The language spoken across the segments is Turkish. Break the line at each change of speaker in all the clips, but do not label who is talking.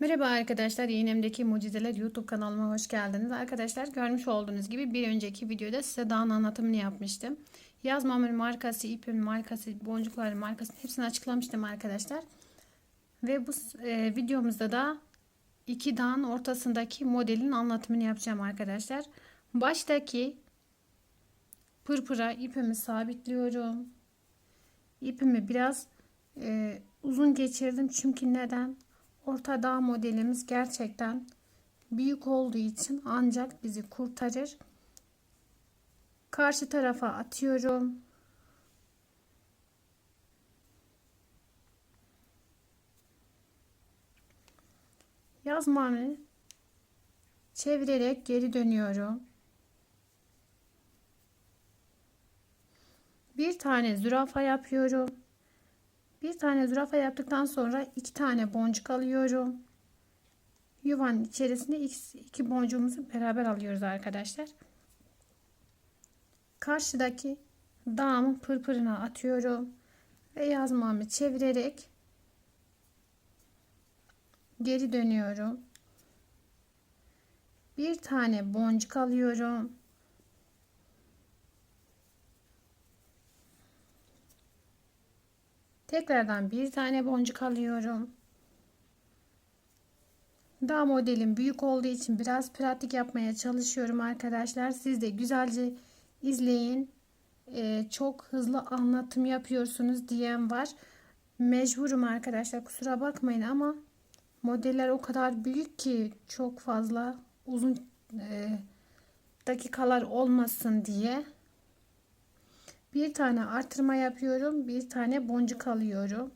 Merhaba arkadaşlar, İğnemdeki Mucizeler YouTube kanalıma hoş geldiniz. Arkadaşlar görmüş olduğunuz gibi bir önceki videoda size dağın anlatımını yapmıştım. Yaz mamul markası, ipin markası, boncukların markasını hepsini açıklamıştım arkadaşlar. Ve bu e, videomuzda da iki dağın ortasındaki modelin anlatımını yapacağım arkadaşlar. Baştaki pırpıra ipimi sabitliyorum. İpimi biraz e, uzun geçirdim çünkü neden? Orta dağ modelimiz gerçekten büyük olduğu için ancak bizi kurtarır. Karşı tarafa atıyorum. Yazmamı çevirerek geri dönüyorum. Bir tane zürafa yapıyorum. Bir tane zürafa yaptıktan sonra iki tane boncuk alıyorum. Yuvanın içerisinde iki boncuğumuzu beraber alıyoruz arkadaşlar. Karşıdaki dağımın pırpırına atıyorum. Ve yazmamı çevirerek geri dönüyorum. Bir tane boncuk alıyorum. Tekrardan bir tane boncuk alıyorum. Daha modelim büyük olduğu için biraz pratik yapmaya çalışıyorum arkadaşlar. Siz de güzelce izleyin. Ee, çok hızlı anlatım yapıyorsunuz diyen var. Mecburum arkadaşlar kusura bakmayın ama modeller o kadar büyük ki çok fazla uzun e, dakikalar olmasın diye bir tane artırma yapıyorum. Bir tane boncuk alıyorum.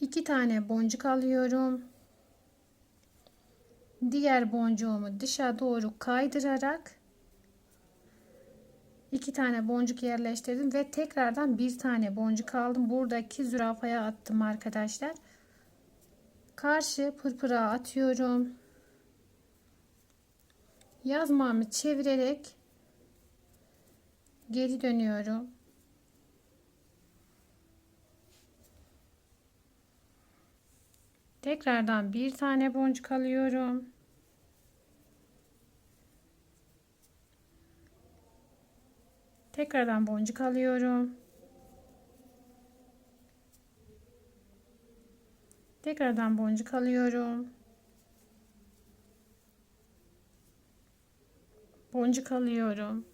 iki tane boncuk alıyorum. Diğer boncuğumu dışa doğru kaydırarak iki tane boncuk yerleştirdim ve tekrardan bir tane boncuk aldım. Buradaki zürafaya attım arkadaşlar. Karşı pırpıra atıyorum. Yazmamı çevirerek geri dönüyorum. Tekrardan bir tane boncuk alıyorum. Tekrardan boncuk alıyorum. Tekrardan boncuk alıyorum. Boncuk alıyorum.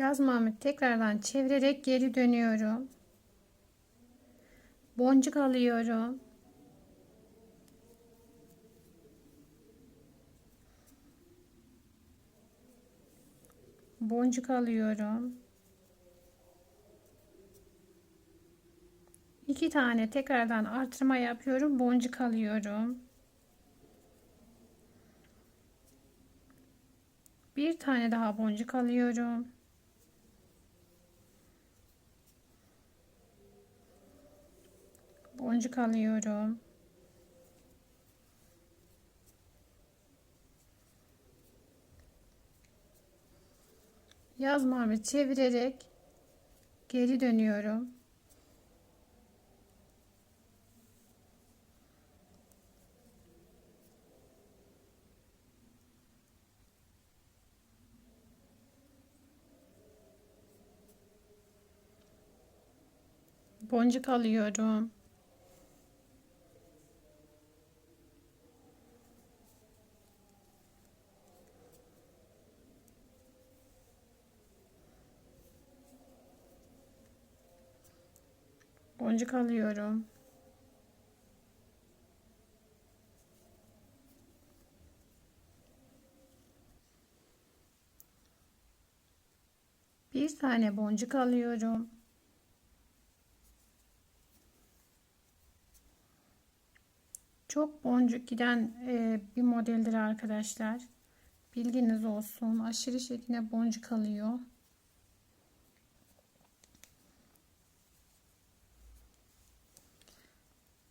Yazmamı tekrardan çevirerek geri dönüyorum. Boncuk alıyorum. Boncuk alıyorum. İki tane tekrardan artırma yapıyorum. Boncuk alıyorum. Bir tane daha boncuk alıyorum. Boncuk alıyorum. Yazmamı çevirerek geri dönüyorum. Boncuk alıyorum. Boncuk alıyorum. Bir tane boncuk alıyorum. Çok boncuk giden e, bir modeldir arkadaşlar. Bilginiz olsun. Aşırı şekilde boncuk alıyor.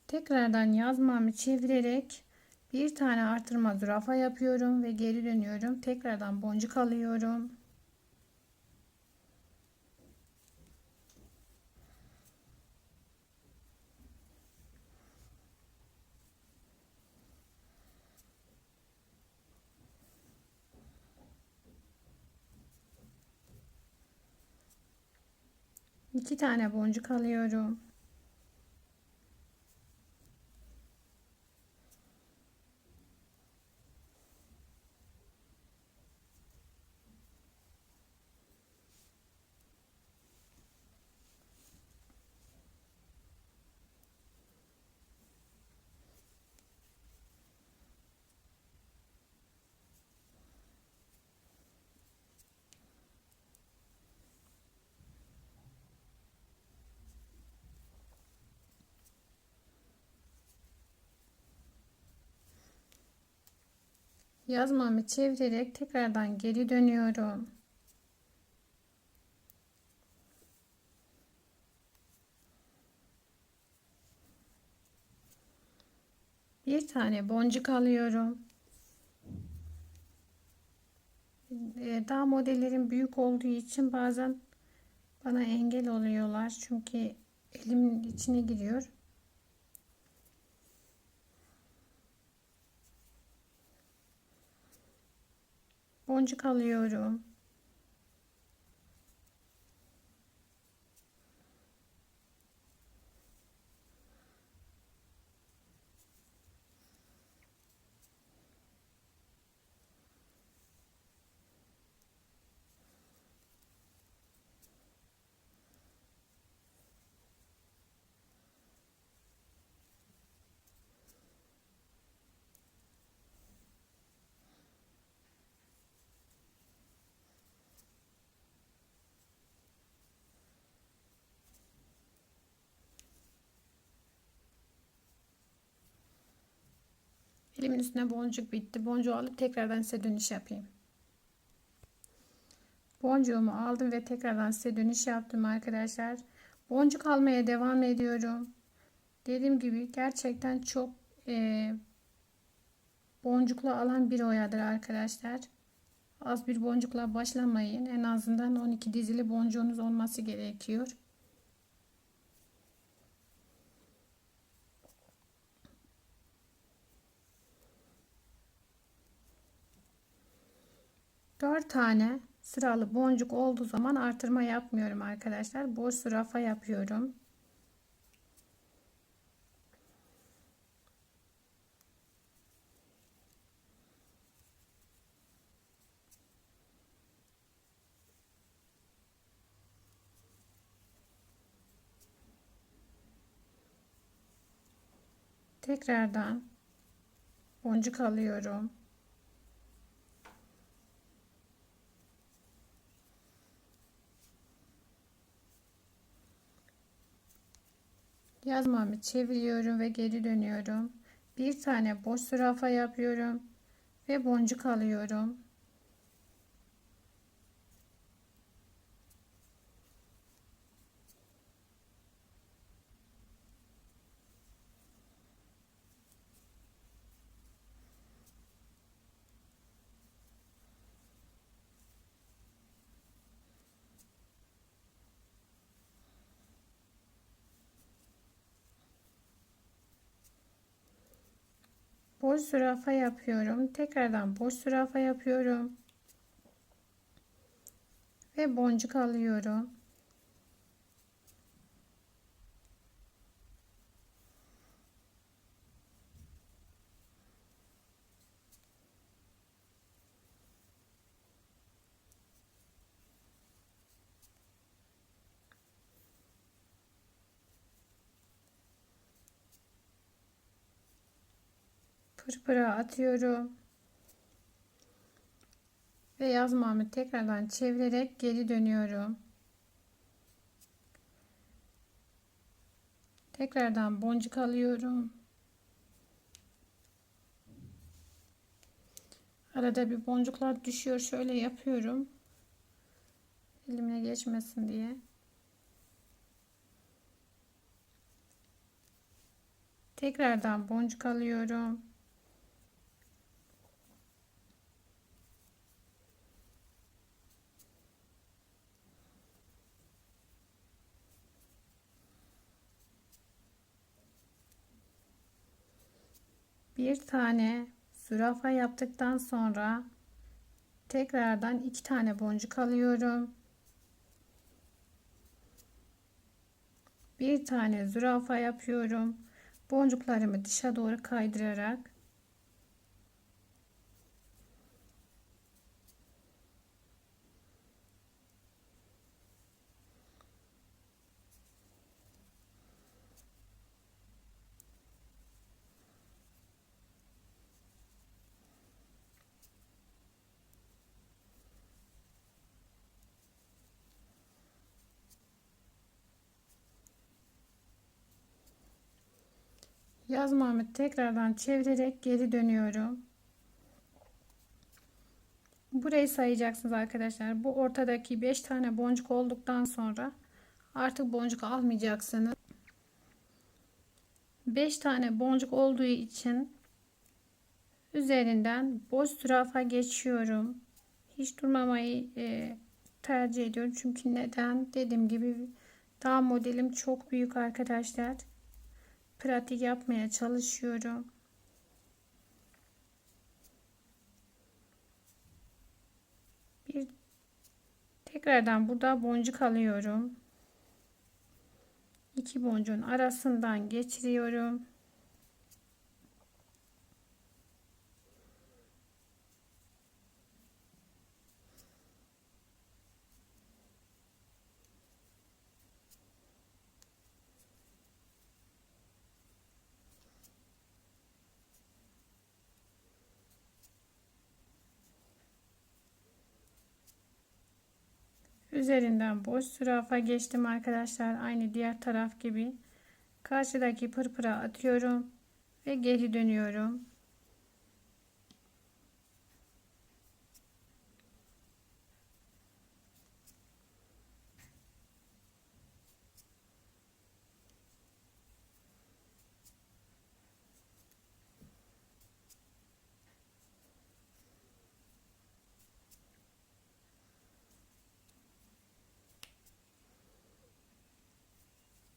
Tekrardan yazmamı çevirerek Bir tane artırma zürafa yapıyorum ve geri dönüyorum. Tekrardan boncuk alıyorum. İki tane boncuk alıyorum. Yazmamı çevirerek tekrardan geri dönüyorum. Bir tane boncuk alıyorum. Ee, daha modellerin büyük olduğu için bazen bana engel oluyorlar. Çünkü elimin içine giriyor. Boncuk alıyorum. Elimin üstüne boncuk bitti. Boncuğu alıp tekrardan size dönüş yapayım. Boncuğumu aldım ve tekrardan size dönüş yaptım arkadaşlar. Boncuk almaya devam ediyorum. Dediğim gibi gerçekten çok e, boncuklu alan bir oyadır arkadaşlar. Az bir boncukla başlamayın. En azından 12 dizili boncuğunuz olması gerekiyor. Dört tane sıralı boncuk olduğu zaman artırma yapmıyorum arkadaşlar. Boş zürafa yapıyorum. Tekrardan boncuk alıyorum. Yazmamı çeviriyorum ve geri dönüyorum. Bir tane boş zürafa yapıyorum ve boncuk alıyorum. Boş zürafa yapıyorum. Tekrardan boş zürafa yapıyorum. Ve boncuk alıyorum. Pırpıra atıyorum. Ve yazmamı tekrardan çevirerek geri dönüyorum. Tekrardan boncuk alıyorum. Arada bir boncuklar düşüyor. Şöyle yapıyorum. Elimle geçmesin diye. Tekrardan boncuk alıyorum. Bir tane zürafa yaptıktan sonra tekrardan iki tane boncuk alıyorum. Bir tane zürafa yapıyorum. Boncuklarımı dışa doğru kaydırarak yazmamı tekrardan çevirerek geri dönüyorum. Burayı sayacaksınız arkadaşlar. Bu ortadaki 5 tane boncuk olduktan sonra artık boncuk almayacaksınız. 5 tane boncuk olduğu için üzerinden boş zürafa geçiyorum. Hiç durmamayı e, tercih ediyorum. Çünkü neden? Dediğim gibi daha modelim çok büyük arkadaşlar pratik yapmaya çalışıyorum. Bir tekrardan burada boncuk alıyorum. İki boncuğun arasından geçiriyorum. Üzerinden boş zürafa geçtim arkadaşlar. Aynı diğer taraf gibi. Karşıdaki pırpıra atıyorum ve geri dönüyorum.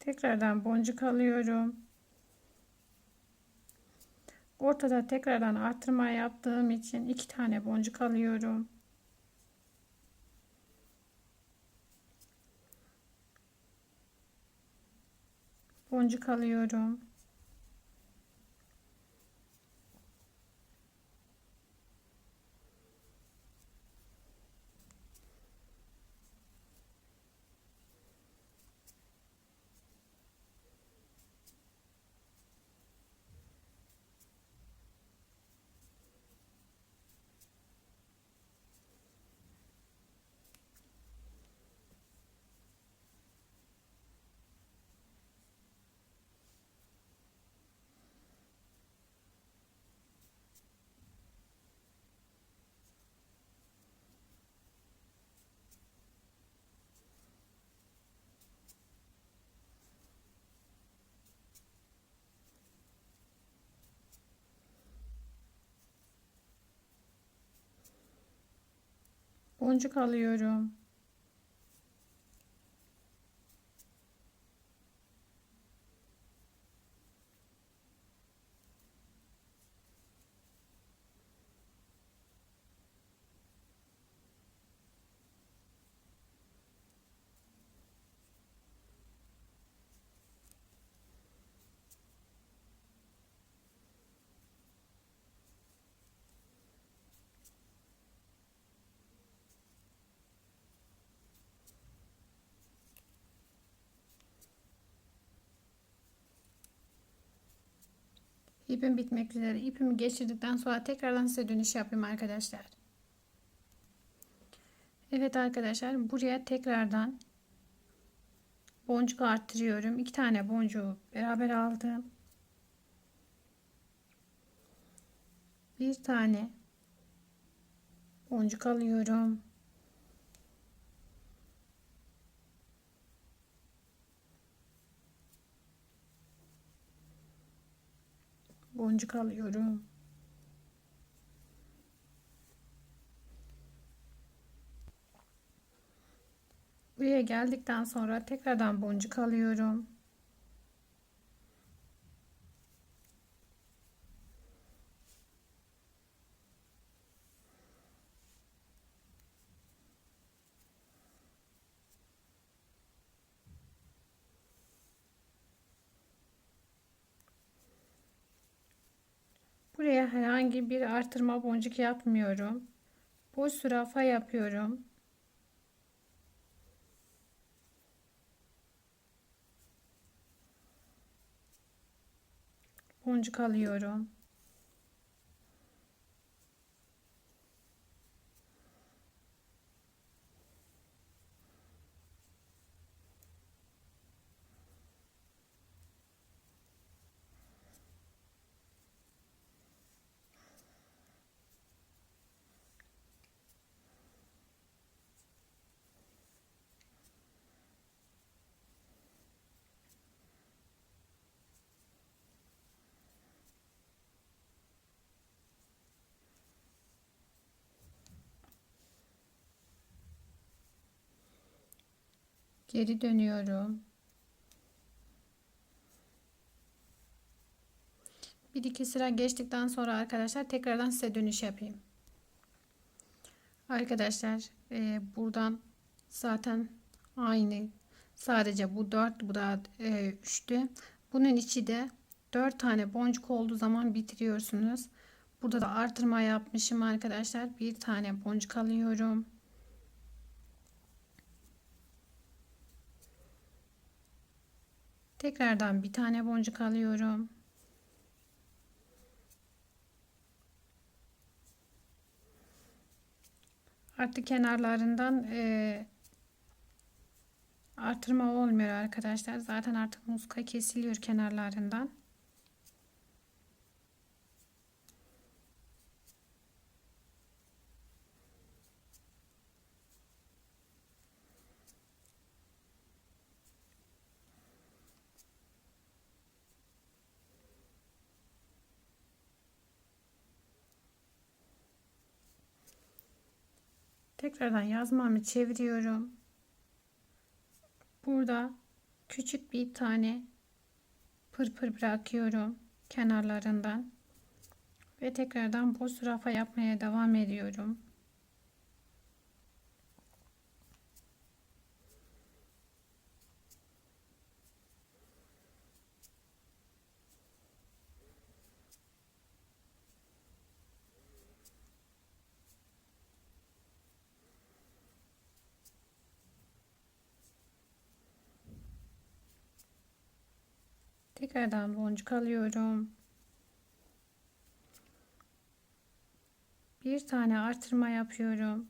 Tekrardan boncuk alıyorum. Ortada tekrardan arttırma yaptığım için iki tane boncuk alıyorum. Boncuk alıyorum. Boncuk alıyorum. İpim bitmek üzere. İpimi geçirdikten sonra tekrardan size dönüş yapayım arkadaşlar. Evet arkadaşlar buraya tekrardan boncuk arttırıyorum. İki tane boncuğu beraber aldım. Bir tane boncuk alıyorum. Boncuk alıyorum. Buraya geldikten sonra tekrardan boncuk alıyorum. Buraya herhangi bir artırma boncuk yapmıyorum. Boş zürafa yapıyorum. Boncuk alıyorum. Geri dönüyorum. Bir iki sıra geçtikten sonra arkadaşlar tekrardan size dönüş yapayım. Arkadaşlar e, buradan zaten aynı sadece bu 4 bu da e, 3'tü. Bunun içi de 4 tane boncuk olduğu zaman bitiriyorsunuz. Burada da artırma yapmışım arkadaşlar. Bir tane boncuk alıyorum. Tekrardan bir tane boncuk alıyorum. Artık kenarlarından e, artırma olmuyor arkadaşlar. Zaten artık muska kesiliyor kenarlarından. Tekrardan yazmamı çeviriyorum. Burada küçük bir tane pırpır bırakıyorum kenarlarından. Ve tekrardan boş zürafa yapmaya devam ediyorum. Tekrardan boncuk alıyorum. Bir tane artırma yapıyorum.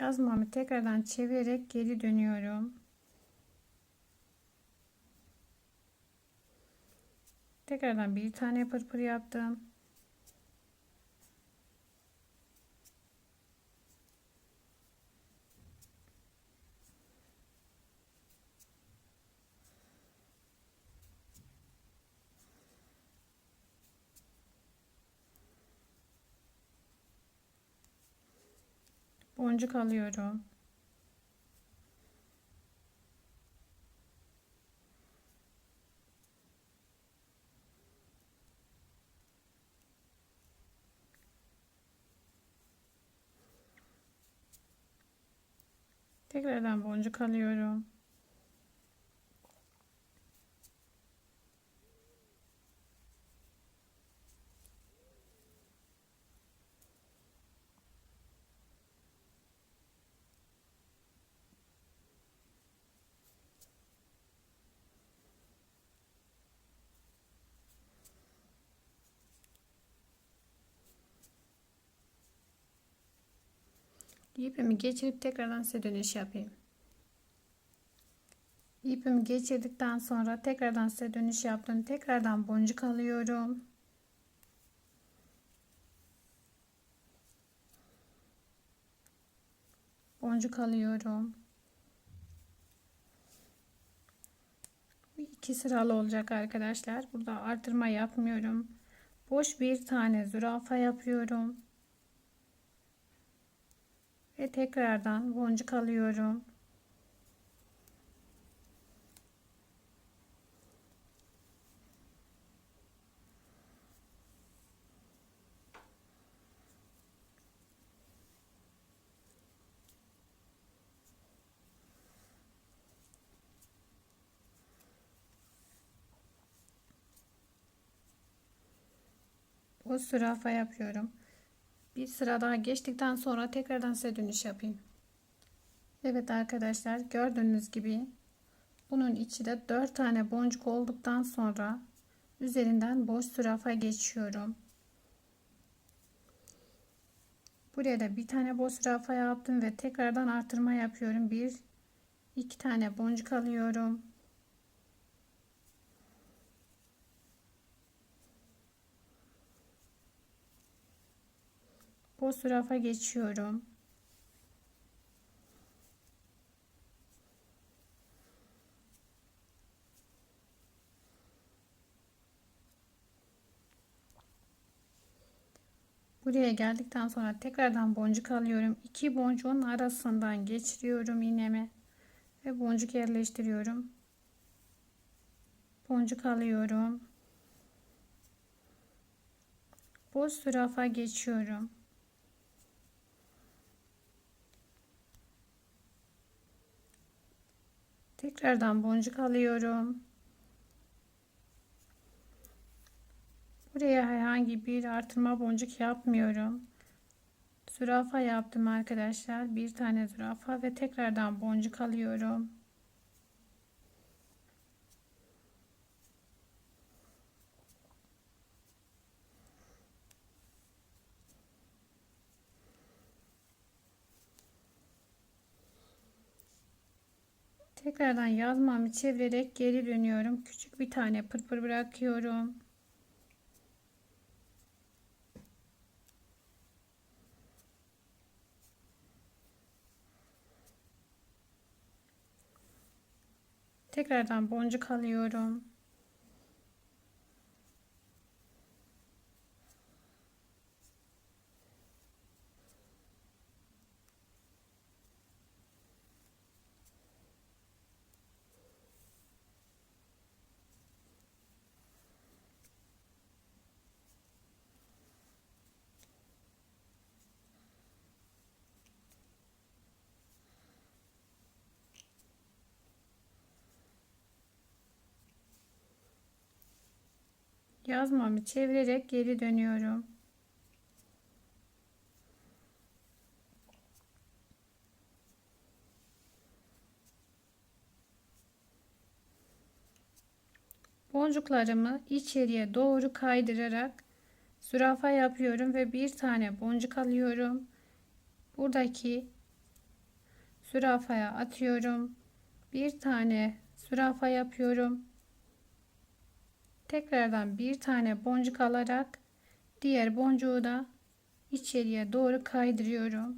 Yazmamı tekrardan çevirerek geri dönüyorum. Tekrardan bir tane pırpır yaptım. Boncuk alıyorum. Tekrardan boncuk alıyorum. İpimi geçirip tekrardan size dönüş yapayım. İpimi geçirdikten sonra tekrardan size dönüş yaptım. Tekrardan boncuk alıyorum. Boncuk alıyorum. iki sıralı olacak arkadaşlar. Burada artırma yapmıyorum. Boş bir tane zürafa yapıyorum. Ve tekrardan boncuk alıyorum. Bu zürafa yapıyorum. Bir sıra daha geçtikten sonra tekrardan size dönüş yapayım. Evet arkadaşlar gördüğünüz gibi bunun içi de 4 tane boncuk olduktan sonra üzerinden boş zürafa geçiyorum. Buraya da bir tane boş zürafa yaptım ve tekrardan artırma yapıyorum. Bir iki tane boncuk alıyorum. Zürafa geçiyorum. Buraya geldikten sonra tekrardan boncuk alıyorum. İki boncuğun arasından geçiriyorum iğnemi ve boncuk yerleştiriyorum. Boncuk alıyorum. Boş zürafa geçiyorum. Tekrardan boncuk alıyorum. Buraya herhangi bir artırma boncuk yapmıyorum. Zürafa yaptım arkadaşlar. Bir tane zürafa ve tekrardan boncuk alıyorum. Tekrardan yazmamı çevirerek geri dönüyorum. Küçük bir tane pırpır bırakıyorum. Tekrardan boncuk alıyorum. Yazmamı çevirerek geri dönüyorum. Boncuklarımı içeriye doğru kaydırarak zürafa yapıyorum ve bir tane boncuk alıyorum. Buradaki zürafaya atıyorum. Bir tane zürafa yapıyorum. Tekrardan bir tane boncuk alarak diğer boncuğu da içeriye doğru kaydırıyorum.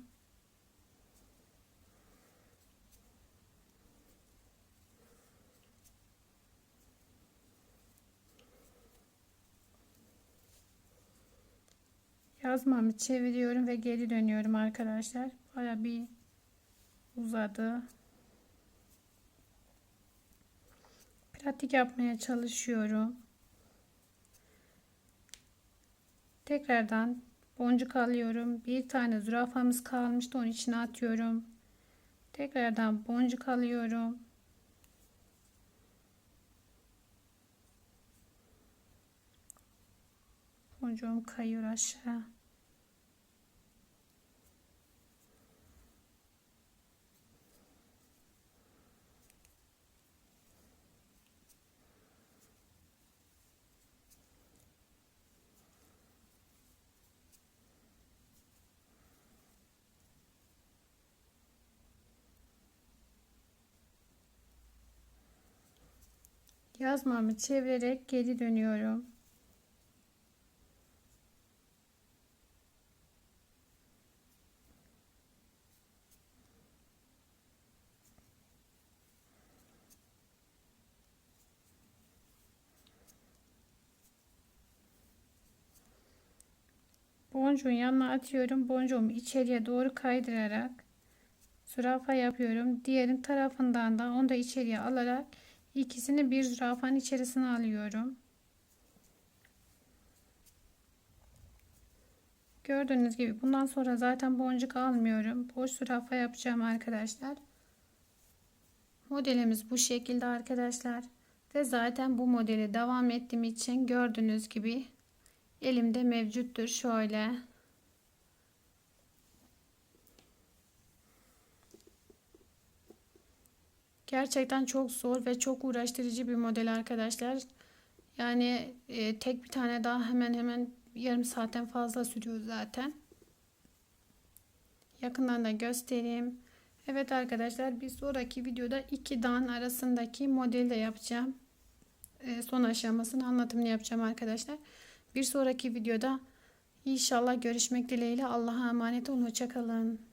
Yazmamı çeviriyorum ve geri dönüyorum arkadaşlar. Baya bir uzadı. Pratik yapmaya çalışıyorum. Tekrardan boncuk alıyorum. Bir tane zürafamız kalmıştı. Onun içine atıyorum. Tekrardan boncuk alıyorum. Boncuğum kayıyor aşağı. Yazmamı çevirerek geri dönüyorum. boncuğun yanına atıyorum. Boncuğumu içeriye doğru kaydırarak zürafa yapıyorum. Diğerin tarafından da onu da içeriye alarak ikisini bir zürafanın içerisine alıyorum. Gördüğünüz gibi bundan sonra zaten boncuk almıyorum. Boş zürafa yapacağım arkadaşlar. Modelimiz bu şekilde arkadaşlar. Ve zaten bu modeli devam ettiğim için gördüğünüz gibi elimde mevcuttur. Şöyle. Gerçekten çok zor ve çok uğraştırıcı bir model arkadaşlar. Yani e, tek bir tane daha hemen hemen yarım saatten fazla sürüyor zaten. Yakından da göstereyim. Evet arkadaşlar bir sonraki videoda iki dağın arasındaki modeli de yapacağım. E, son aşamasını anlatımını yapacağım arkadaşlar. Bir sonraki videoda inşallah görüşmek dileğiyle Allah'a emanet olun. Hoşçakalın.